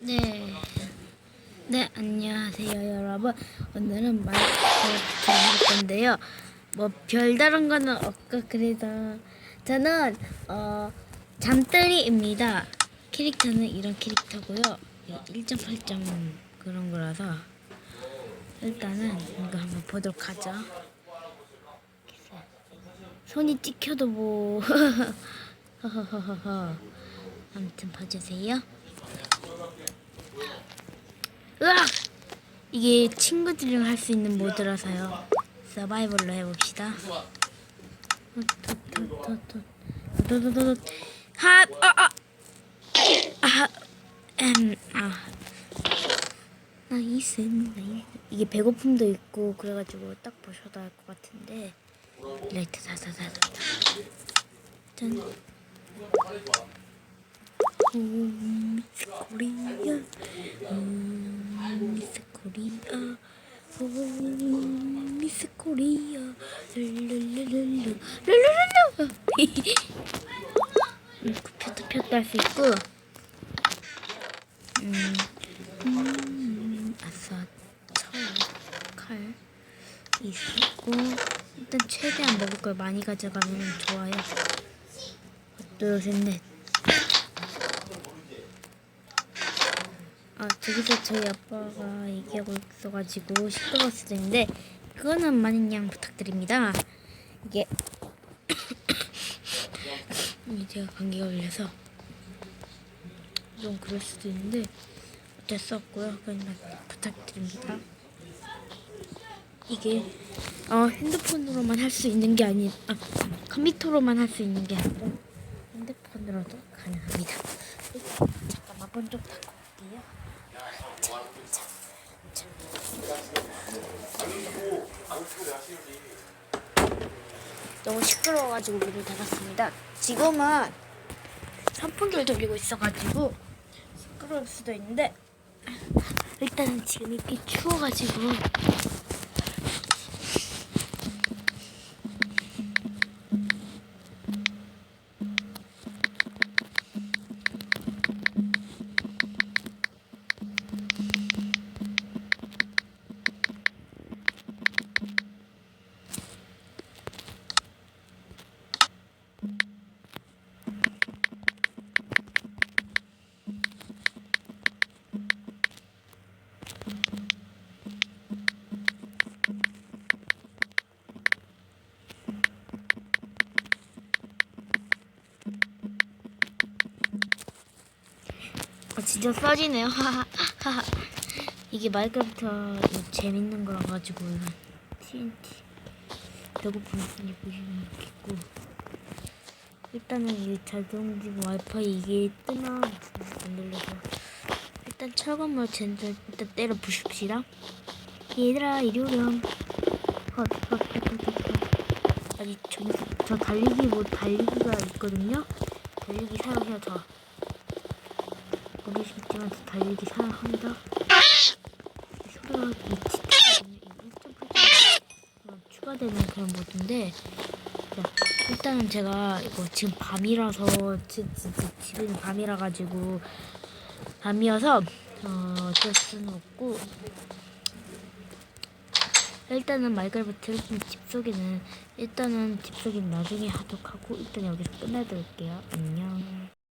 네. 네, 안녕하세요, 여러분. 오늘은 마이크래프트 할 건데요. 뭐 별다른 거는 없고 그래도 저는 어 잠들이입니다. 캐릭터는 이런 캐릭터고요. 1.8점 그런 거라서 일단은 이거 한번 보도록 하죠. 손이 찍혀도 뭐 아무튼 봐주세요. 으악! 이게 친구들이랑 할 수 있는 모드라서요. 서바이벌로 해봅시다. 하, 아, 아, 아, 음, 아. 나이스. 이게 배고픔도 있고 그래가지고 딱 보셔도 알 것 같은데 라이트 사사사사. 짠. 오, 코리 룰루루루루. 룰루루루. 음, 폈다 폈다 할수 있고. 음, 음, 아싸, 철, 칼. 있고. 일단 최대한 먹을 걸 많이 가져가면 좋아요. 넷. 아 저기서 저희 아빠가 얘기하고 있어가지고 수도 있는데 그거는 많은 양 부탁드립니다. 이게 이 제가 감기가 걸려서 좀 그럴 수도 있는데 어쩔 수 없고요. 그냥 부탁드립니다. 이게 어, 핸드폰으로만 할 수 있는 게 아니 아, 컴퓨터로만 할 수 있는 게 아니라 핸드폰으로도 가능합니다. 잠깐만 먼좀 닫고 올게요. 너무 시끄러워가지고 문을 닫았습니다. 지금은 선풍기를 돌리고 있어가지고 시끄러울 수도 있는데 일단은 지금 이렇게 추워가지고 진짜 써지네요. 이게 마이크래프트 재밌는 거라 가지고 TNT 배고프면 보시면 좋겠고 일단은 이 자동집 와이파이 이게 뜨나 안 들려서 일단 철건물 젠들 일단 때려 부십시다. 얘들아 이리 오렴. 아직 저, 저 달리기 뭐 달리기가 있거든요. 달리기 사용해요 저 달리기 사용합니다. 소리가 미치거든요. 1.8점 추가되는 그런 모드인데 자, 일단은 제가 이거 지금 밤이라서 지, 집에는 밤이라 가지고 밤이어서 어, 어쩔 수는 없고 일단은 마이크래프트 집 속에는 일단은 집 속에는 나중에 하도록 하고 일단 여기서 끝내드릴게요. 안녕.